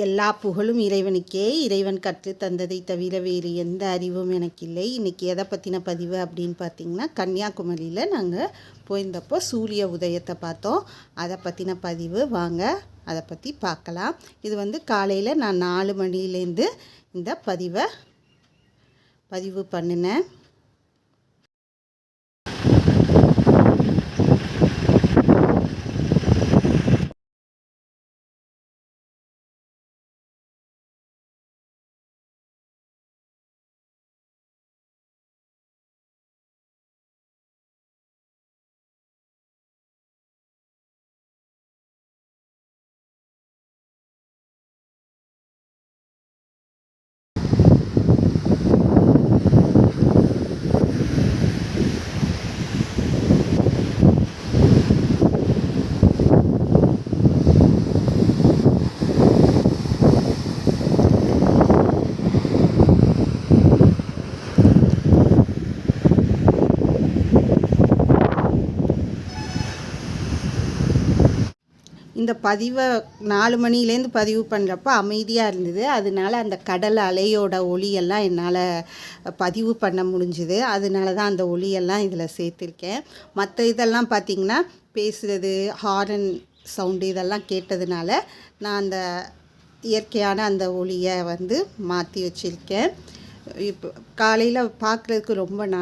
எல்லா புகழும் இறைவனுக்கே. இறைவன் கற்று தந்ததை தவிர வேறு எந்த அறிவும் எனக்கு இல்லை இன்றைக்கி எதை பற்றின பதிவு அப்படின்னு பார்த்தீங்கன்னா கன்னியாகுமரியில் நாங்கள் போயிருந்தப்போ சூரிய உதயத்தை பார்த்தோம். அதை பற்றின பதிவு வாங்க அதை பற்றி பார்க்கலாம். இது வந்து காலையில் நான் நாலு மணிலேருந்து இந்த பதிவை பதிவு பண்ணினேன். இந்த பதிவை நாலு மணிலேருந்து பதிவு பண்ணுறப்ப அமைதியாக இருந்தது. அதனால அந்த கடல் அலையோட ஒளியெல்லாம் என்னால் பதிவு பண்ண முடிஞ்சுது. அதனால தான் அந்த ஒளியெல்லாம் இதில் சேர்த்துருக்கேன். மற்ற இதெல்லாம் பார்த்திங்கன்னா பேசுகிறது ஹாரன் சவுண்டு இதெல்லாம் கேட்டதுனால நான் அந்த இயற்கையான அந்த ஒளியை வந்து மாற்றி வச்சுருக்கேன். இப்போ காலையில் பார்க்குறதுக்கு ரொம்ப ந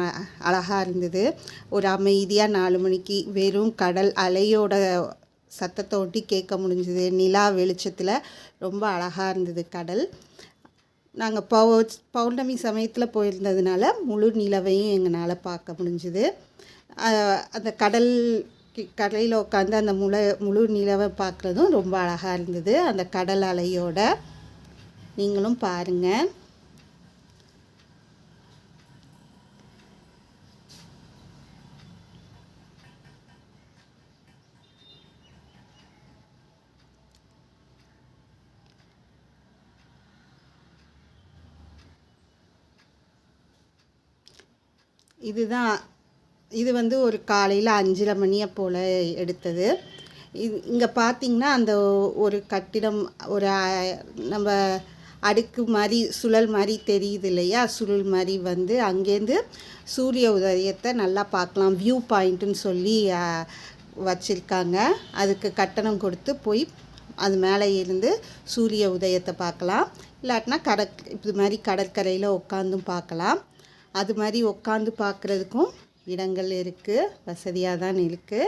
அழகாக இருந்தது. ஒரு அமைதியாக நாலு மணிக்கு வெறும் கடல் அலையோட சத்தத்தை ஒட்டி கேட்க முடிஞ்சுது. நிலா வெளிச்சத்தில் ரொம்ப அழகாக இருந்தது கடல். நாங்கள் பௌ பௌர்ணமி சமயத்தில் போயிருந்ததுனால முழு நிலவையும் எங்களால் பார்க்க முடிஞ்சுது. அந்த கடல் கடலில் உட்காந்து அந்த முழு முழு நிலவை பார்க்குறதும் ரொம்ப அழகாக இருந்தது. அந்த கடல் அலையோட நீங்களும் பாருங்கள் இதுதான் இது வந்து ஒரு காலையில் அஞ்சரை மணியை போல் எடுத்தது. இது இங்கே பார்த்தீங்கன்னா அந்த ஒரு கட்டிடம் ஒரு நம்ம அடுக்கு மாதிரி சுழல் மாதிரி தெரியுது இல்லையா? சுருள் மாதிரி வந்து அங்கேருந்து சூரிய உதயத்தை நல்லா பார்க்கலாம். வியூ பாயிண்ட்டுன்னு சொல்லி வச்சுருக்காங்க. அதுக்கு கட்டணம் கொடுத்து போய் அது மேலே இருந்து சூரிய உதயத்தை பார்க்கலாம். இல்லாட்டினா கடற் இது மாதிரி கடற்கரையில் உட்காந்தும் பார்க்கலாம். அது மாதிரி உட்காந்து பார்க்குறதுக்கும் இடங்கள் இருக்குது வசதியாக தான் இருக்குது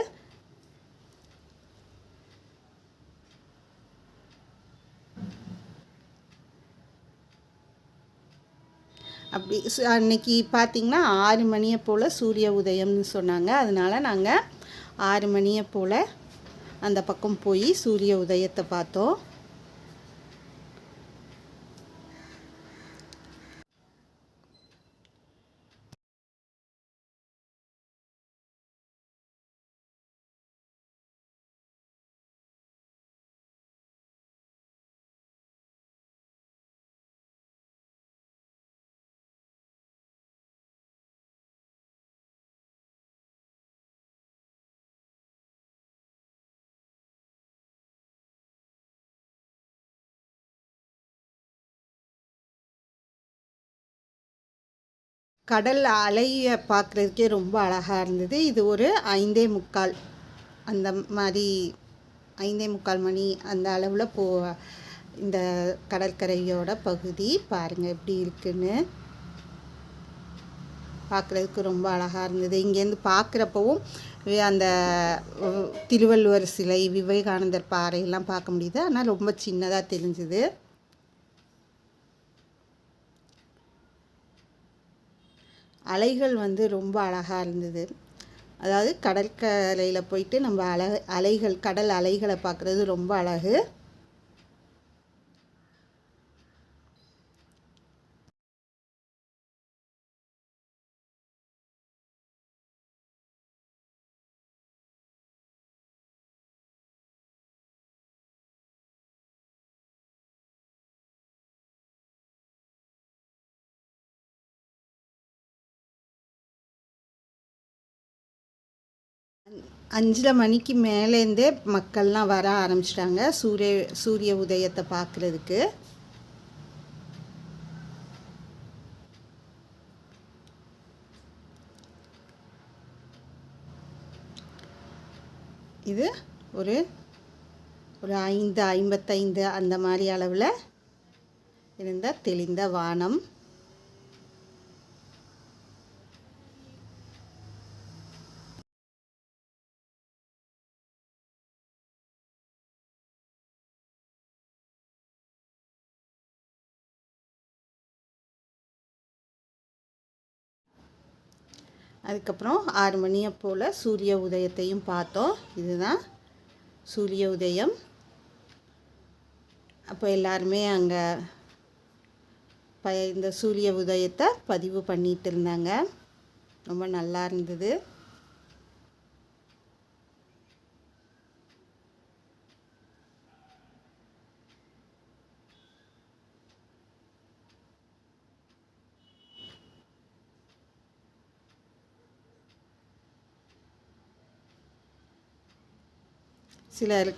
அப்படி அன்னைக்கு பார்த்திங்கன்னா ஆறு மணியை போல் சூரிய உதயம்னு சொன்னாங்க. அதனால் நாங்கள் ஆறு மணியை போல் அந்த பக்கம் போய் சூரிய உதயத்தை பார்த்தோம். கடல் அலையை பார்க்குறதுக்கே ரொம்ப அழகாக இருந்தது. இது ஒரு ஐந்தே முக்கால். அந்த மாதிரி ஐந்தே முக்கால் மணி அந்த அளவில் போ இந்த கடற்கரையோட பகுதி பாருங்கள் எப்படி இருக்குன்னு. பார்க்குறதுக்கு ரொம்ப அழகாக இருந்தது. இங்கேருந்து பார்க்குறப்பவும் அந்த திருவள்ளுவர் சிலை விவேகானந்தர் பாறையெல்லாம் பார்க்க முடியுது. ஆனால் ரொம்ப சின்னதாக தெரிஞ்சுது. அலைகள் வந்து ரொம்ப அழகாக இருந்தது. அதாவது கடற்கரையில் போயிட்டு நம்ம அலை அலைகள் கடல் அலைகளை பார்க்குறது ரொம்ப அழகு. அஞ்சரை மணிக்கு மேலேருந்தே மக்கள்லாம் வர ஆரம்பிச்சிட்டாங்க. சூரிய சூரிய உதயத்தை பார்க்குறதுக்கு. இது ஒரு ஒரு ஐந்து ஐம்பத்தைந்து அந்த மாதிரி அளவில் இருந்த தெளிந்த வானம். அதுக்கப்புறம் ஆறு மணியை போல் சூரிய உதயத்தையும் பார்த்தோம். இதுதான் சூரிய உதயம். அப்போ எல்லாருமே அங்கே ப இந்த சூரிய உதயத்தை பதிவு பண்ணிட்டு இருந்தாங்க. ரொம்ப நல்லா இருந்தது. சிலர்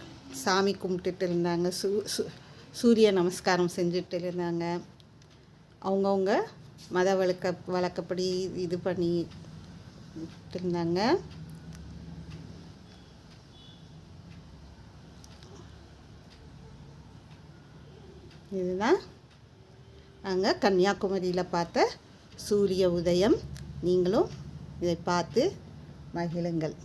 சாமி கும்பிட்டுட்டு இருந்தாங்க சூ சூரிய நமஸ்காரம் செஞ்சுட்டு இருந்தாங்க அவங்கவுங்க மத வழக்க வழக்கப்படி இது பண்ணி இருந்தாங்க இதுதான். நாங்கள் கன்னியாகுமரியில் பார்த்த சூரிய உதயம். நீங்களும் இதை பார்த்து மகிழுங்கள்.